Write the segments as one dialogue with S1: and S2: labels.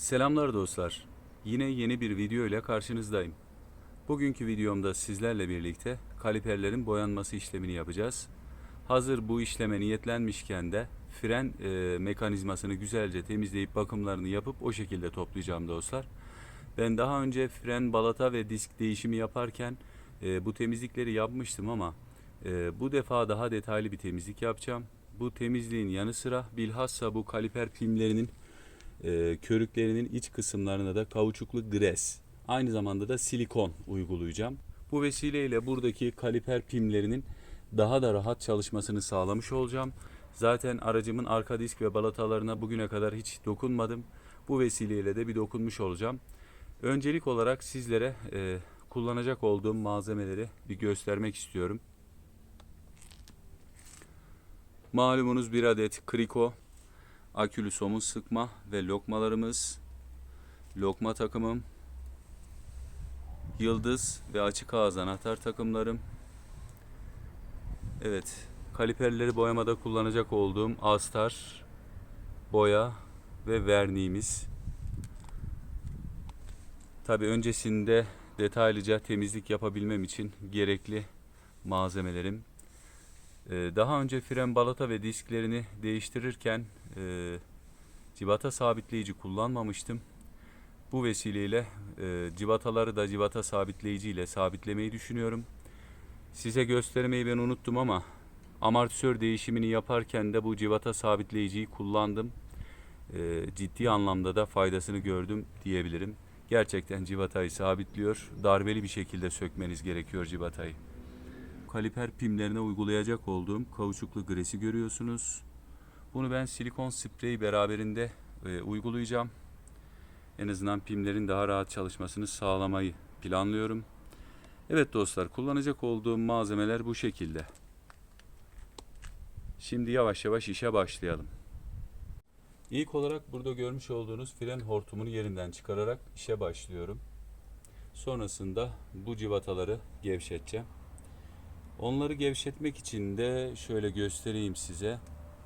S1: Selamlar dostlar. Yine yeni bir video ile karşınızdayım. Bugünkü videomda sizlerle birlikte kaliperlerin boyanması işlemini yapacağız. Hazır bu işleme niyetlenmişken de fren e, mekanizmasını güzelce temizleyip bakımlarını yapıp o şekilde toplayacağım dostlar. Ben daha önce fren balata ve disk değişimi yaparken e, bu temizlikleri yapmıştım ama e, bu defa daha detaylı bir temizlik yapacağım. Bu temizliğin yanı sıra bilhassa bu kaliper filmlerinin e, körüklerinin iç kısımlarına da kauçuklu gres, aynı zamanda da silikon uygulayacağım. Bu vesileyle buradaki kaliper pimlerinin daha da rahat çalışmasını sağlamış olacağım. Zaten aracımın arka disk ve balatalarına bugüne kadar hiç dokunmadım. Bu vesileyle de bir dokunmuş olacağım. Öncelik olarak sizlere e, kullanacak olduğum malzemeleri bir göstermek istiyorum. Malumunuz bir adet kriko, akülü somun sıkma ve lokmalarımız, lokma takımım, yıldız ve açık ağız anahtar takımlarım. Evet, kaliperleri boyamada kullanacak olduğum astar, boya ve verniğimiz. Tabi öncesinde detaylıca temizlik yapabilmem için gerekli malzemelerim. Ee, Daha önce fren balata ve disklerini değiştirirken e, civata sabitleyici kullanmamıştım. Bu vesileyle e, civataları da civata sabitleyici ile sabitlemeyi düşünüyorum. Size göstermeyi ben unuttum ama amortisör değişimini yaparken de bu civata sabitleyiciyi kullandım. E, ciddi anlamda da faydasını gördüm diyebilirim. Gerçekten civatayı sabitliyor. Darbeli bir şekilde sökmeniz gerekiyor civatayı kaliper pimlerine uygulayacak olduğum kauçuklu gresi görüyorsunuz. Bunu ben silikon sprey beraberinde e, uygulayacağım. En azından pimlerin daha rahat çalışmasını sağlamayı planlıyorum. Evet dostlar kullanacak olduğum malzemeler bu şekilde. Şimdi yavaş yavaş işe başlayalım. İlk olarak burada görmüş olduğunuz fren hortumunu yerinden çıkararak işe başlıyorum. Sonrasında bu civataları gevşeteceğim. Onları gevşetmek için de şöyle göstereyim size.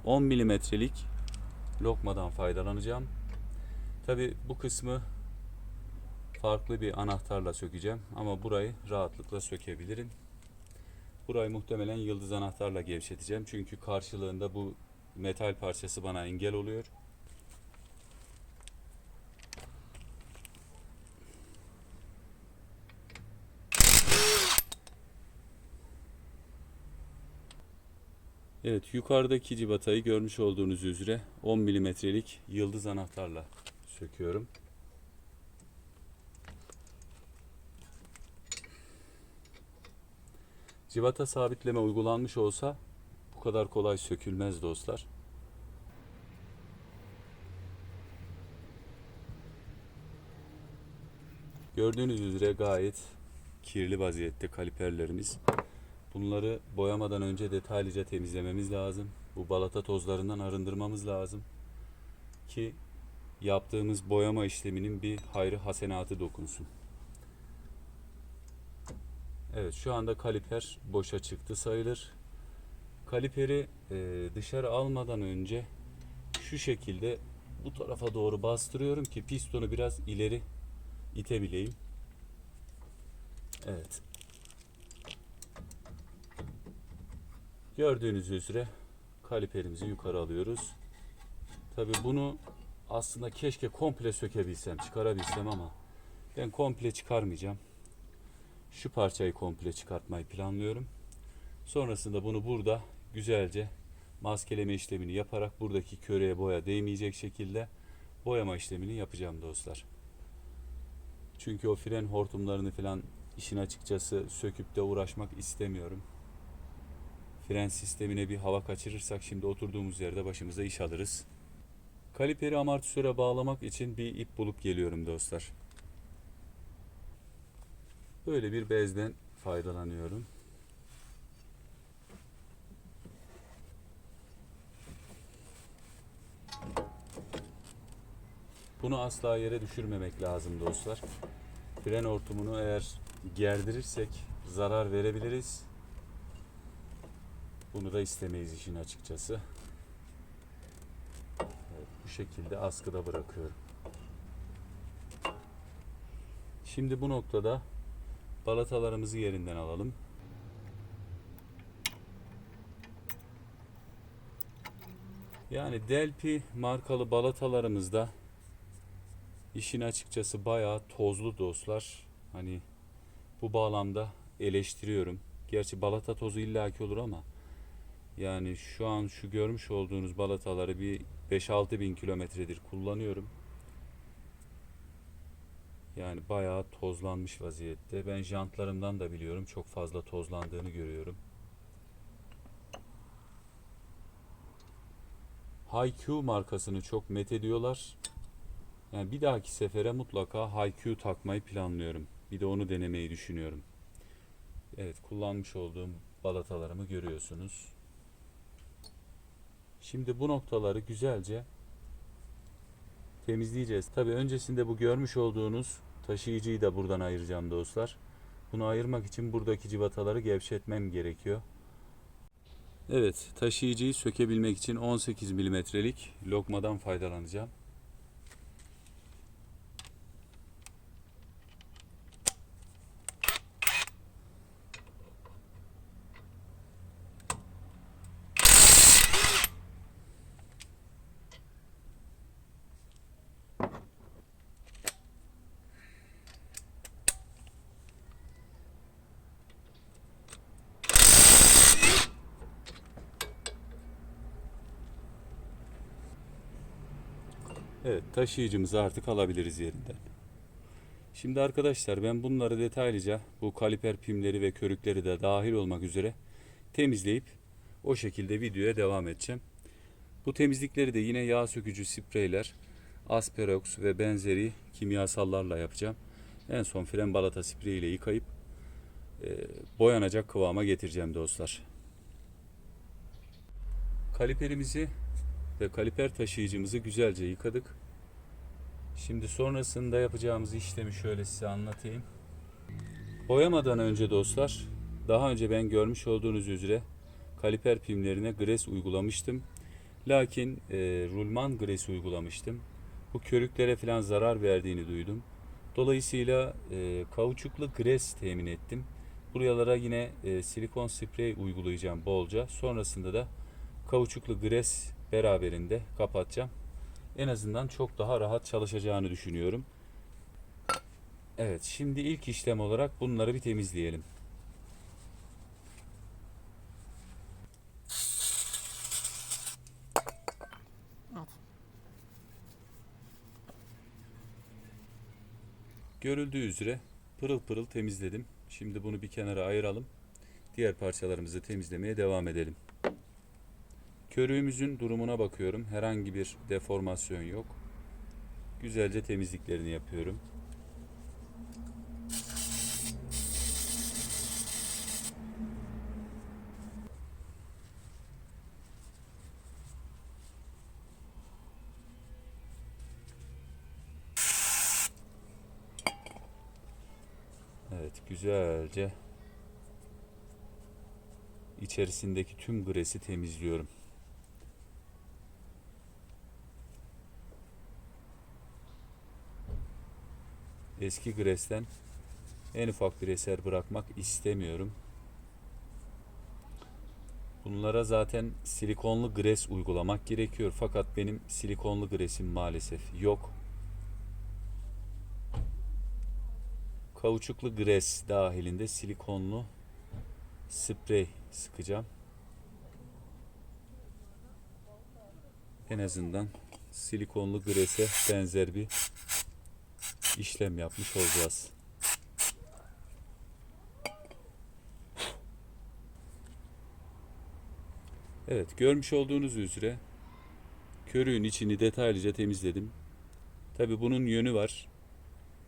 S1: 10 milimetrelik lokmadan faydalanacağım. Tabi bu kısmı farklı bir anahtarla sökeceğim ama burayı rahatlıkla sökebilirim. Burayı muhtemelen yıldız anahtarla gevşeteceğim çünkü karşılığında bu metal parçası bana engel oluyor. Evet yukarıdaki civatayı görmüş olduğunuz üzere 10 milimetrelik yıldız anahtarla söküyorum. Civata sabitleme uygulanmış olsa bu kadar kolay sökülmez dostlar. Gördüğünüz üzere gayet kirli vaziyette kaliperlerimiz. Bunları boyamadan önce detaylıca temizlememiz lazım. Bu balata tozlarından arındırmamız lazım. Ki yaptığımız boyama işleminin bir hayrı hasenatı dokunsun. Evet şu anda kaliper boşa çıktı sayılır. Kaliperi e, dışarı almadan önce şu şekilde bu tarafa doğru bastırıyorum ki pistonu biraz ileri itebileyim. Evet. Gördüğünüz üzere kaliperimizi yukarı alıyoruz. Tabi bunu aslında keşke komple sökebilsem, çıkarabilsem ama ben komple çıkarmayacağım. Şu parçayı komple çıkartmayı planlıyorum. Sonrasında bunu burada güzelce maskeleme işlemini yaparak buradaki köreye boya değmeyecek şekilde boyama işlemini yapacağım dostlar. Çünkü o fren hortumlarını falan işin açıkçası söküp de uğraşmak istemiyorum fren sistemine bir hava kaçırırsak şimdi oturduğumuz yerde başımıza iş alırız. Kaliperi amortisöre bağlamak için bir ip bulup geliyorum dostlar. Böyle bir bezden faydalanıyorum. Bunu asla yere düşürmemek lazım dostlar. Fren hortumunu eğer gerdirirsek zarar verebiliriz. Bunu da istemeyiz işin açıkçası. Evet, bu şekilde askıda bırakıyorum. Şimdi bu noktada balatalarımızı yerinden alalım. Yani Delpi markalı balatalarımızda işin açıkçası bayağı tozlu dostlar. Hani bu bağlamda eleştiriyorum. Gerçi balata tozu illaki olur ama yani şu an şu görmüş olduğunuz balataları bir 5-6 bin kilometredir kullanıyorum. Yani bayağı tozlanmış vaziyette. Ben jantlarımdan da biliyorum çok fazla tozlandığını görüyorum. HiQ markasını çok met ediyorlar. Yani bir dahaki sefere mutlaka HiQ takmayı planlıyorum. Bir de onu denemeyi düşünüyorum. Evet kullanmış olduğum balatalarımı görüyorsunuz. Şimdi bu noktaları güzelce temizleyeceğiz. Tabi öncesinde bu görmüş olduğunuz taşıyıcıyı da buradan ayıracağım dostlar. Bunu ayırmak için buradaki civataları gevşetmem gerekiyor. Evet, taşıyıcıyı sökebilmek için 18 milimetrelik lokmadan faydalanacağım. Evet, taşıyıcımızı artık alabiliriz yerinden. Şimdi arkadaşlar ben bunları detaylıca bu kaliper pimleri ve körükleri de dahil olmak üzere temizleyip o şekilde videoya devam edeceğim. Bu temizlikleri de yine yağ sökücü spreyler, asperox ve benzeri kimyasallarla yapacağım. En son fren balata spreyi ile yıkayıp e, boyanacak kıvama getireceğim dostlar. Kaliperimizi ve kaliper taşıyıcımızı güzelce yıkadık. Şimdi sonrasında yapacağımız işlemi şöyle size anlatayım. Boyamadan önce dostlar, daha önce ben görmüş olduğunuz üzere kaliper pimlerine gres uygulamıştım. Lakin e, rulman gres uygulamıştım. Bu körüklere falan zarar verdiğini duydum. Dolayısıyla e, kauçuklu gres temin ettim. Buralara yine e, silikon sprey uygulayacağım bolca. Sonrasında da kauçuklu gres beraberinde kapatacağım. En azından çok daha rahat çalışacağını düşünüyorum. Evet, şimdi ilk işlem olarak bunları bir temizleyelim. Görüldüğü üzere pırıl pırıl temizledim. Şimdi bunu bir kenara ayıralım. Diğer parçalarımızı temizlemeye devam edelim. Körüğümüzün durumuna bakıyorum. Herhangi bir deformasyon yok. Güzelce temizliklerini yapıyorum. Evet, güzelce içerisindeki tüm gresi temizliyorum. Eski Gres'ten en ufak bir eser bırakmak istemiyorum. Bunlara zaten silikonlu gres uygulamak gerekiyor. Fakat benim silikonlu gresim maalesef yok. Kauçuklu gres dahilinde silikonlu sprey sıkacağım. En azından silikonlu grese benzer bir işlem yapmış olacağız. Evet görmüş olduğunuz üzere körüğün içini detaylıca temizledim. Tabi bunun yönü var.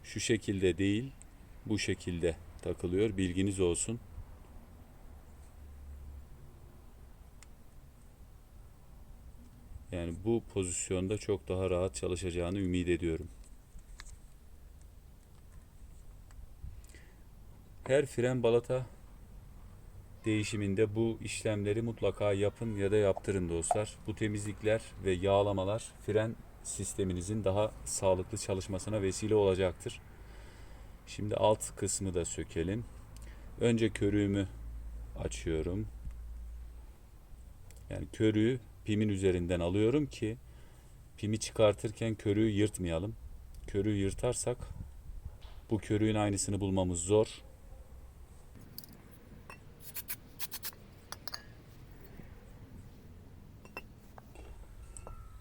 S1: Şu şekilde değil bu şekilde takılıyor bilginiz olsun. Yani bu pozisyonda çok daha rahat çalışacağını ümit ediyorum. Her fren balata değişiminde bu işlemleri mutlaka yapın ya da yaptırın dostlar. Bu temizlikler ve yağlamalar fren sisteminizin daha sağlıklı çalışmasına vesile olacaktır. Şimdi alt kısmı da sökelim. Önce körüğümü açıyorum. Yani körüğü pimin üzerinden alıyorum ki pimi çıkartırken körüğü yırtmayalım. Körüğü yırtarsak bu körüğün aynısını bulmamız zor.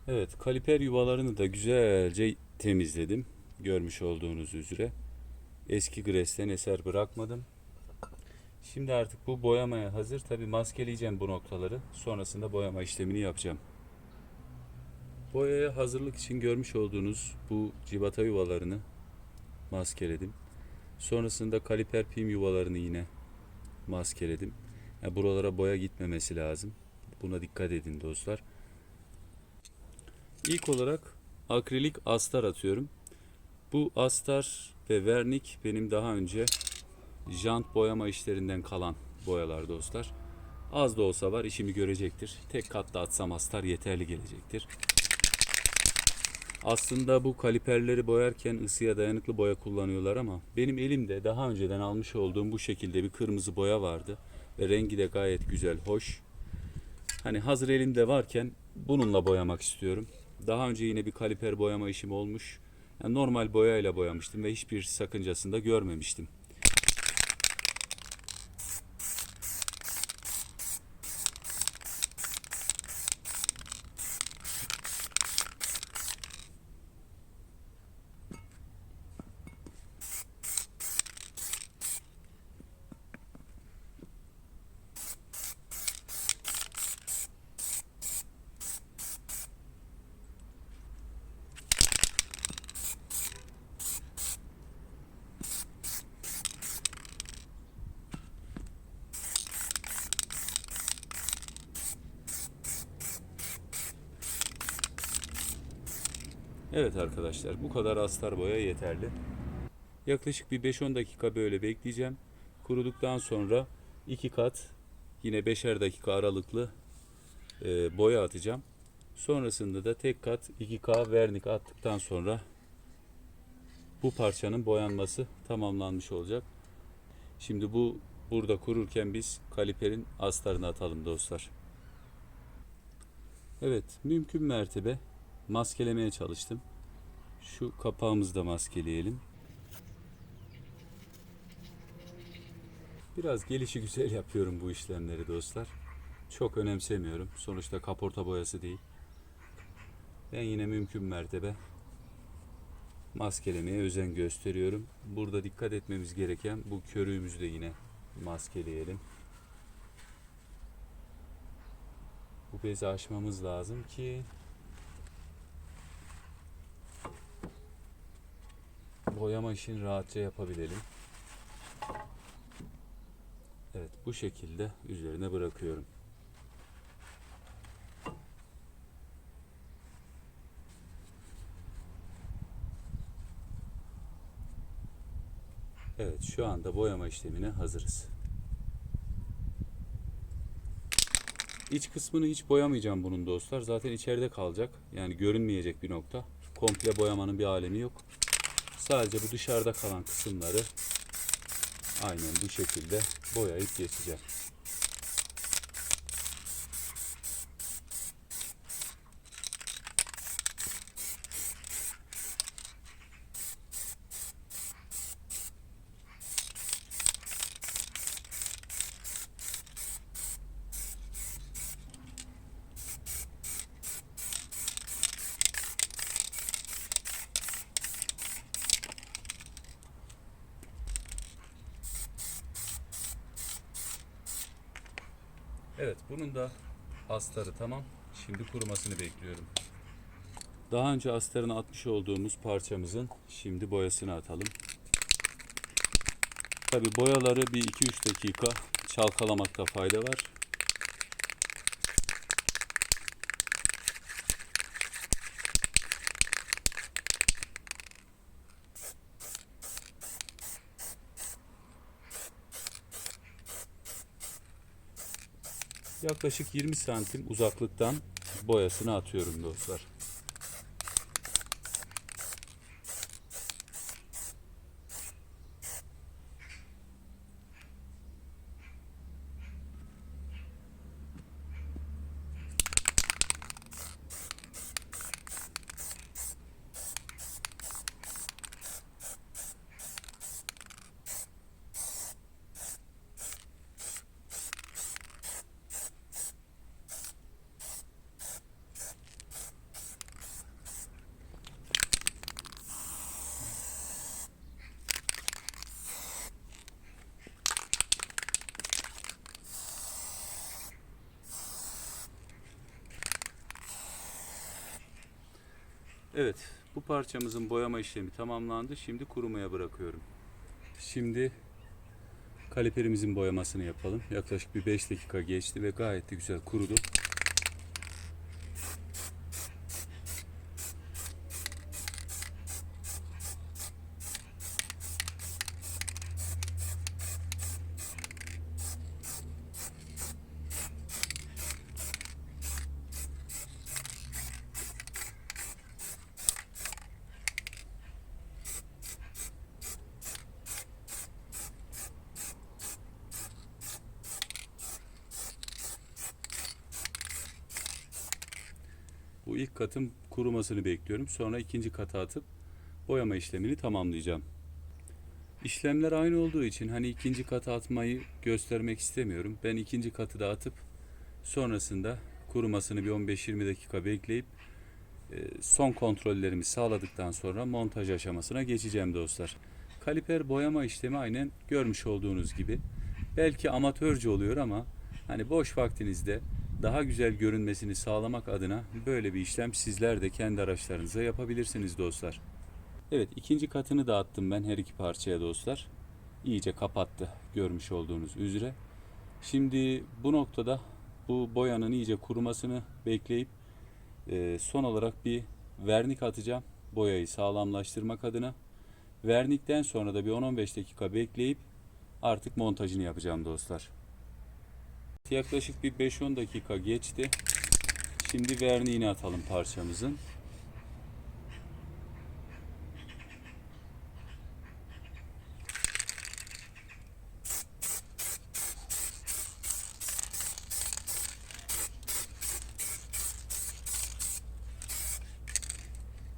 S1: Evet, kaliper yuvalarını da güzelce temizledim. Görmüş olduğunuz üzere. Eski gresten eser bırakmadım. Şimdi artık bu boyamaya hazır. Tabi maskeleyeceğim bu noktaları. Sonrasında boyama işlemini yapacağım. Boyaya hazırlık için görmüş olduğunuz bu cibata yuvalarını maskeledim. Sonrasında kaliper pim yuvalarını yine maskeledim. Yani buralara boya gitmemesi lazım. Buna dikkat edin dostlar. İlk olarak akrilik astar atıyorum. Bu astar ve vernik benim daha önce jant boyama işlerinden kalan boyalar dostlar. Az da olsa var işimi görecektir. Tek katta atsam astar yeterli gelecektir. Aslında bu kaliperleri boyarken ısıya dayanıklı boya kullanıyorlar ama benim elimde daha önceden almış olduğum bu şekilde bir kırmızı boya vardı ve rengi de gayet güzel, hoş. Hani hazır elimde varken bununla boyamak istiyorum. Daha önce yine bir kaliper boyama işim olmuş. Yani normal boyayla boyamıştım ve hiçbir sakıncasını da görmemiştim. Evet arkadaşlar bu kadar astar boya yeterli. Yaklaşık bir 5-10 dakika böyle bekleyeceğim. Kuruduktan sonra iki kat yine 5'er dakika aralıklı e, boya atacağım. Sonrasında da tek kat 2K vernik attıktan sonra bu parçanın boyanması tamamlanmış olacak. Şimdi bu burada kururken biz kaliperin astarını atalım dostlar. Evet mümkün mertebe maskelemeye çalıştım. Şu kapağımızı da maskeleyelim. Biraz gelişi güzel yapıyorum bu işlemleri dostlar. Çok önemsemiyorum. Sonuçta kaporta boyası değil. Ben yine mümkün mertebe maskelemeye özen gösteriyorum. Burada dikkat etmemiz gereken bu körüğümüzü de yine maskeleyelim. Bu bezi aşmamız lazım ki boyama işini rahatça yapabilelim. Evet bu şekilde üzerine bırakıyorum. Evet şu anda boyama işlemine hazırız. İç kısmını hiç boyamayacağım bunun dostlar. Zaten içeride kalacak. Yani görünmeyecek bir nokta. Komple boyamanın bir alemi yok. Sadece bu dışarıda kalan kısımları aynen bu şekilde boyayıp geçeceğim. Evet bunun da astarı tamam. Şimdi kurumasını bekliyorum. Daha önce astarını atmış olduğumuz parçamızın şimdi boyasını atalım. Tabi boyaları bir 2-3 dakika çalkalamakta fayda var. Yaklaşık 20 santim uzaklıktan boyasını atıyorum dostlar. Evet, bu parçamızın boyama işlemi tamamlandı. Şimdi kurumaya bırakıyorum. Şimdi kaliperimizin boyamasını yapalım. Yaklaşık bir 5 dakika geçti ve gayet de güzel kurudu. İlk katın kurumasını bekliyorum. Sonra ikinci kata atıp boyama işlemini tamamlayacağım. İşlemler aynı olduğu için hani ikinci kata atmayı göstermek istemiyorum. Ben ikinci katı da atıp sonrasında kurumasını bir 15-20 dakika bekleyip e, son kontrollerimi sağladıktan sonra montaj aşamasına geçeceğim dostlar. Kaliper boyama işlemi aynen görmüş olduğunuz gibi. Belki amatörce oluyor ama hani boş vaktinizde daha güzel görünmesini sağlamak adına böyle bir işlem sizler de kendi araçlarınıza yapabilirsiniz dostlar. Evet ikinci katını da attım ben her iki parçaya dostlar. İyice kapattı görmüş olduğunuz üzere. Şimdi bu noktada bu boyanın iyice kurumasını bekleyip e, son olarak bir vernik atacağım. Boyayı sağlamlaştırmak adına. Vernikten sonra da bir 10-15 dakika bekleyip artık montajını yapacağım dostlar. Yaklaşık bir 5-10 dakika geçti. Şimdi verniğini atalım parçamızın.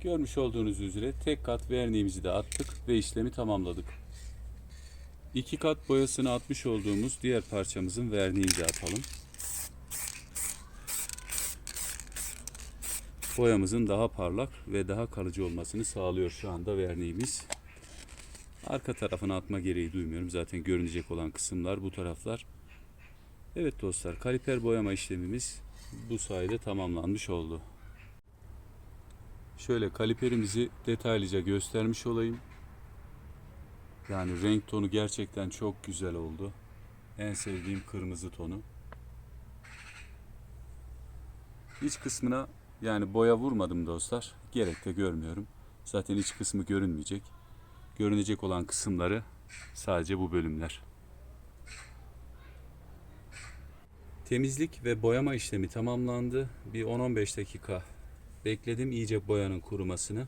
S1: Görmüş olduğunuz üzere tek kat verniğimizi de attık ve işlemi tamamladık. İki kat boyasını atmış olduğumuz diğer parçamızın verniğini de atalım. Boyamızın daha parlak ve daha kalıcı olmasını sağlıyor şu anda verniğimiz. Arka tarafına atma gereği duymuyorum. Zaten görünecek olan kısımlar bu taraflar. Evet dostlar kaliper boyama işlemimiz bu sayede tamamlanmış oldu. Şöyle kaliperimizi detaylıca göstermiş olayım. Yani renk tonu gerçekten çok güzel oldu. En sevdiğim kırmızı tonu. İç kısmına yani boya vurmadım dostlar. Gerek de görmüyorum. Zaten iç kısmı görünmeyecek. Görünecek olan kısımları sadece bu bölümler. Temizlik ve boyama işlemi tamamlandı. Bir 10-15 dakika bekledim iyice boyanın kurumasını.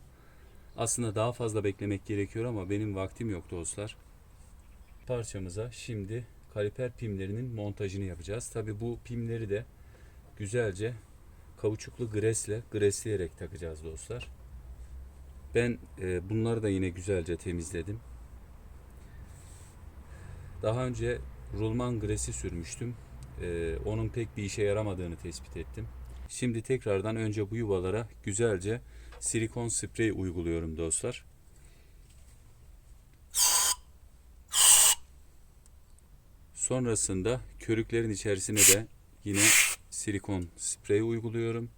S1: Aslında daha fazla beklemek gerekiyor ama benim vaktim yok dostlar. Parçamıza şimdi kaliper pimlerinin montajını yapacağız. Tabi bu pimleri de güzelce kauçuklu gresle gresleyerek takacağız dostlar. Ben e, bunları da yine güzelce temizledim. Daha önce rulman gresi sürmüştüm. E, onun pek bir işe yaramadığını tespit ettim. Şimdi tekrardan önce bu yuvalara güzelce silikon sprey uyguluyorum dostlar. Sonrasında körüklerin içerisine de yine silikon sprey uyguluyorum.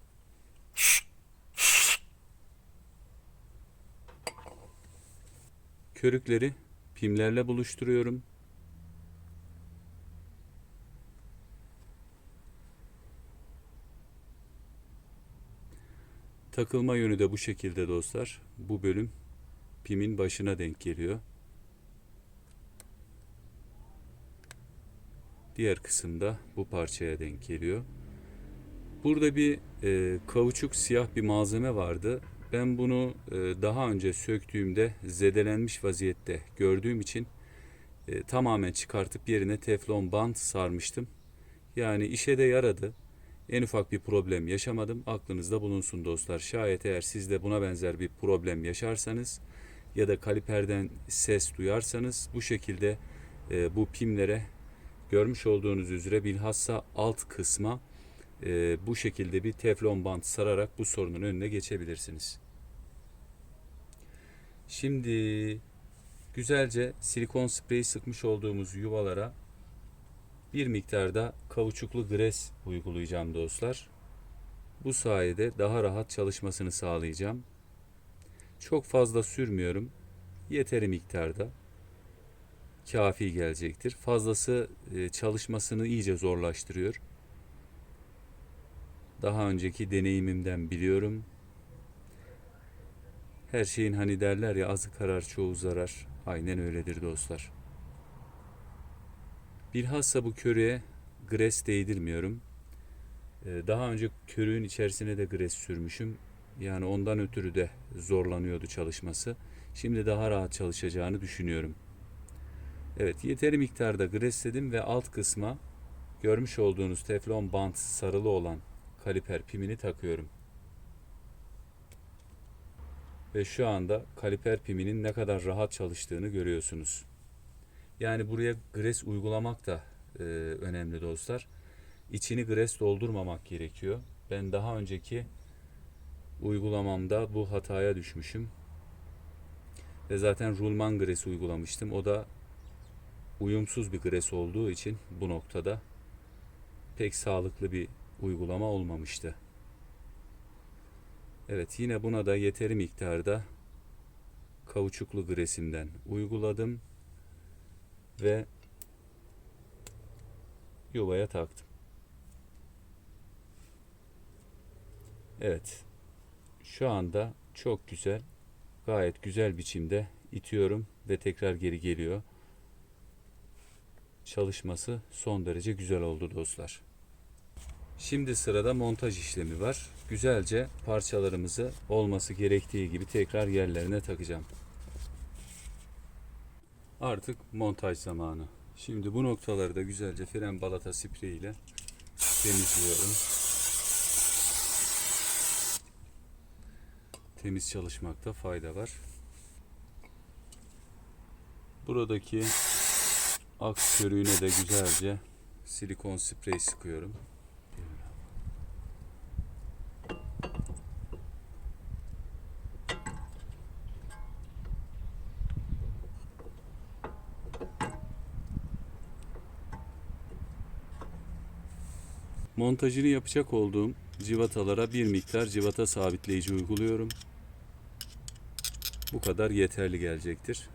S1: Körükleri pimlerle buluşturuyorum. Takılma yönü de bu şekilde dostlar. Bu bölüm pimin başına denk geliyor. Diğer kısımda bu parçaya denk geliyor. Burada bir e, kauçuk siyah bir malzeme vardı. Ben bunu e, daha önce söktüğümde zedelenmiş vaziyette gördüğüm için e, tamamen çıkartıp yerine teflon bant sarmıştım. Yani işe de yaradı. En ufak bir problem yaşamadım. Aklınızda bulunsun dostlar. Şayet eğer siz de buna benzer bir problem yaşarsanız ya da kaliperden ses duyarsanız bu şekilde e, bu pimlere görmüş olduğunuz üzere bilhassa alt kısma e, bu şekilde bir teflon bant sararak bu sorunun önüne geçebilirsiniz. Şimdi güzelce silikon spreyi sıkmış olduğumuz yuvalara bir miktarda kauçuklu gres uygulayacağım dostlar. Bu sayede daha rahat çalışmasını sağlayacağım. Çok fazla sürmüyorum. Yeteri miktarda. Kafi gelecektir. Fazlası e, çalışmasını iyice zorlaştırıyor. Daha önceki deneyimimden biliyorum. Her şeyin hani derler ya azı karar çoğu zarar. Aynen öyledir dostlar. Bilhassa bu körüğe gres değdirmiyorum. Ee, Daha önce körüğün içerisine de gres sürmüşüm. Yani ondan ötürü de zorlanıyordu çalışması. Şimdi daha rahat çalışacağını düşünüyorum. Evet yeteri miktarda gresledim ve alt kısma görmüş olduğunuz teflon bant sarılı olan kaliper pimini takıyorum. Ve şu anda kaliper piminin ne kadar rahat çalıştığını görüyorsunuz. Yani buraya gres uygulamak da e, önemli dostlar. İçini gres doldurmamak gerekiyor. Ben daha önceki uygulamamda bu hataya düşmüşüm. Ve zaten rulman gres uygulamıştım. O da uyumsuz bir gres olduğu için bu noktada pek sağlıklı bir uygulama olmamıştı. Evet yine buna da yeteri miktarda kauçuklu gresimden uyguladım ve yuvaya taktım. Evet. Şu anda çok güzel, gayet güzel biçimde itiyorum ve tekrar geri geliyor. Çalışması son derece güzel oldu dostlar. Şimdi sırada montaj işlemi var. Güzelce parçalarımızı olması gerektiği gibi tekrar yerlerine takacağım. Artık montaj zamanı. Şimdi bu noktaları da güzelce fren balata spreyi ile temizliyorum. Temiz çalışmakta fayda var. Buradaki aks körüğüne de güzelce silikon sprey sıkıyorum. Montajını yapacak olduğum civatalara bir miktar civata sabitleyici uyguluyorum. Bu kadar yeterli gelecektir.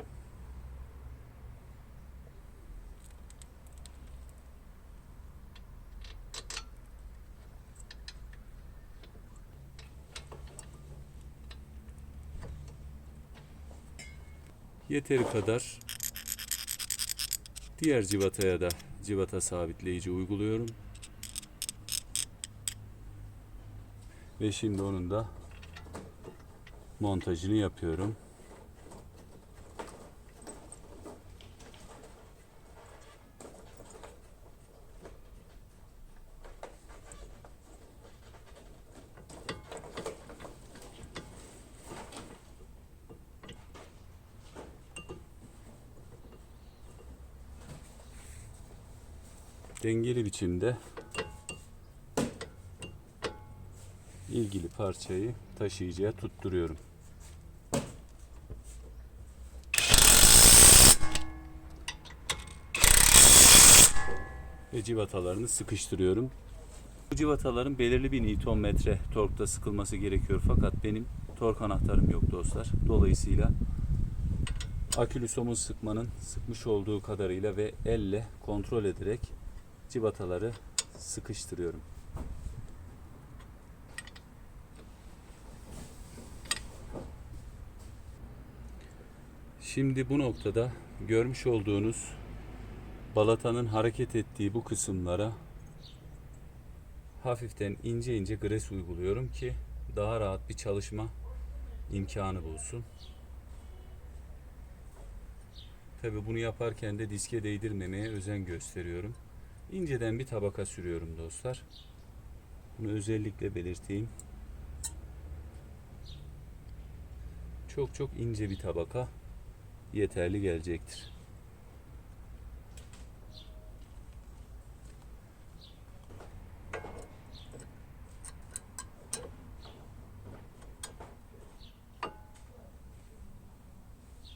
S1: Yeteri kadar diğer civataya da civata sabitleyici uyguluyorum. Ve şimdi onun da montajını yapıyorum. Dengeli biçimde ilgili parçayı taşıyıcıya tutturuyorum. Ve civatalarını sıkıştırıyorum. Bu civataların belirli bir metre torkta sıkılması gerekiyor fakat benim tork anahtarım yok dostlar. Dolayısıyla akülü somun sıkmanın sıkmış olduğu kadarıyla ve elle kontrol ederek civataları sıkıştırıyorum. Şimdi bu noktada görmüş olduğunuz balatanın hareket ettiği bu kısımlara hafiften ince ince gres uyguluyorum ki daha rahat bir çalışma imkanı bulsun. Tabi bunu yaparken de diske değdirmemeye özen gösteriyorum. İnceden bir tabaka sürüyorum dostlar. Bunu özellikle belirteyim. Çok çok ince bir tabaka yeterli gelecektir.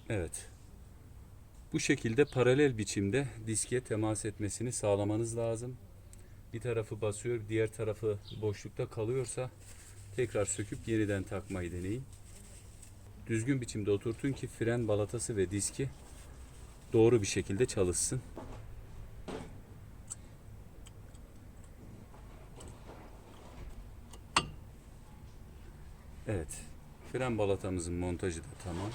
S1: Evet. Bu şekilde paralel biçimde diske temas etmesini sağlamanız lazım. Bir tarafı basıyor, diğer tarafı boşlukta kalıyorsa tekrar söküp yeniden takmayı deneyin. Düzgün biçimde oturtun ki fren balatası ve diski doğru bir şekilde çalışsın. Evet. Fren balatamızın montajı da tamam.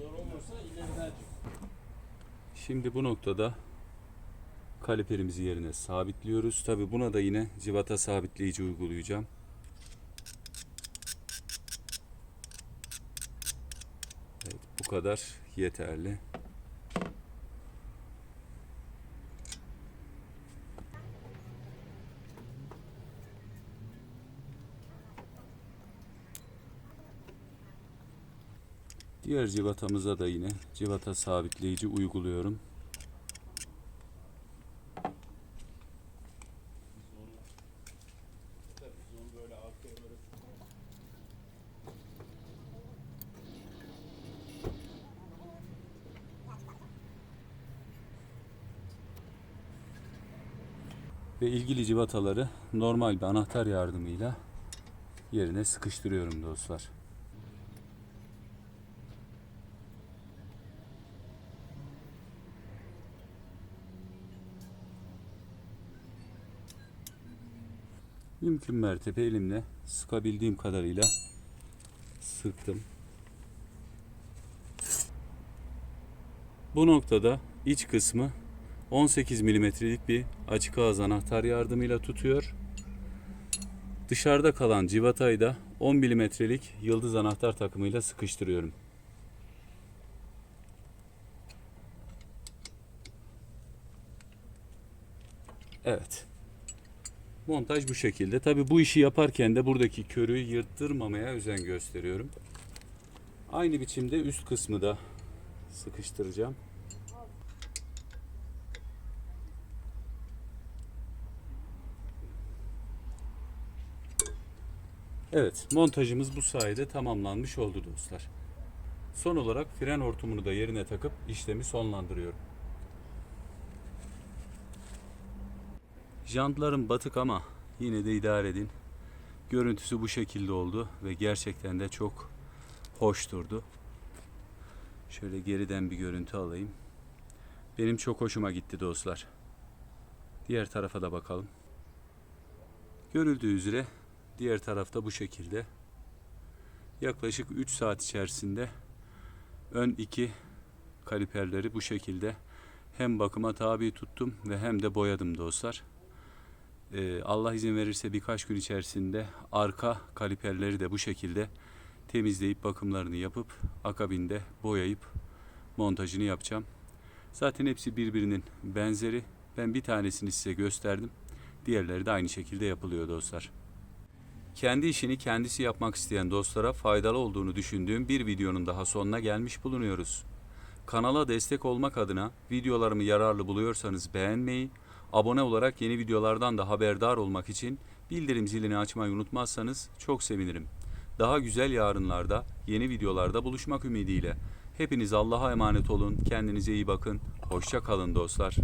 S2: Zor olursa ileriden
S1: Şimdi bu noktada kaliperimizi yerine sabitliyoruz. Tabi buna da yine civata sabitleyici uygulayacağım. Evet, bu kadar yeterli. Diğer civatamıza da yine civata sabitleyici uyguluyorum. Ve ilgili civataları normal bir anahtar yardımıyla yerine sıkıştırıyorum dostlar. Mümkün mertebe elimle sıkabildiğim kadarıyla sıktım. Bu noktada iç kısmı 18 milimetrelik bir açık ağız anahtar yardımıyla tutuyor. Dışarıda kalan civatayı da 10 milimetrelik yıldız anahtar takımıyla sıkıştırıyorum. Evet. Montaj bu şekilde. Tabi bu işi yaparken de buradaki körüğü yırttırmamaya özen gösteriyorum. Aynı biçimde üst kısmı da sıkıştıracağım. Evet, montajımız bu sayede tamamlanmış oldu dostlar. Son olarak fren hortumunu da yerine takıp işlemi sonlandırıyorum. Jantlarım batık ama yine de idare edin. Görüntüsü bu şekilde oldu ve gerçekten de çok hoş durdu. Şöyle geriden bir görüntü alayım. Benim çok hoşuma gitti dostlar. Diğer tarafa da bakalım. Görüldüğü üzere diğer tarafta bu şekilde. Yaklaşık 3 saat içerisinde ön iki kaliperleri bu şekilde hem bakıma tabi tuttum ve hem de boyadım dostlar. Ee, Allah izin verirse birkaç gün içerisinde arka kaliperleri de bu şekilde temizleyip bakımlarını yapıp akabinde boyayıp montajını yapacağım. Zaten hepsi birbirinin benzeri. Ben bir tanesini size gösterdim. Diğerleri de aynı şekilde yapılıyor dostlar. Kendi işini kendisi yapmak isteyen dostlara faydalı olduğunu düşündüğüm bir videonun daha sonuna gelmiş bulunuyoruz. Kanala destek olmak adına videolarımı yararlı buluyorsanız beğenmeyi, abone olarak yeni videolardan da haberdar olmak için bildirim zilini açmayı unutmazsanız çok sevinirim. Daha güzel yarınlarda, yeni videolarda buluşmak ümidiyle. Hepiniz Allah'a emanet olun, kendinize iyi bakın, hoşça kalın dostlar.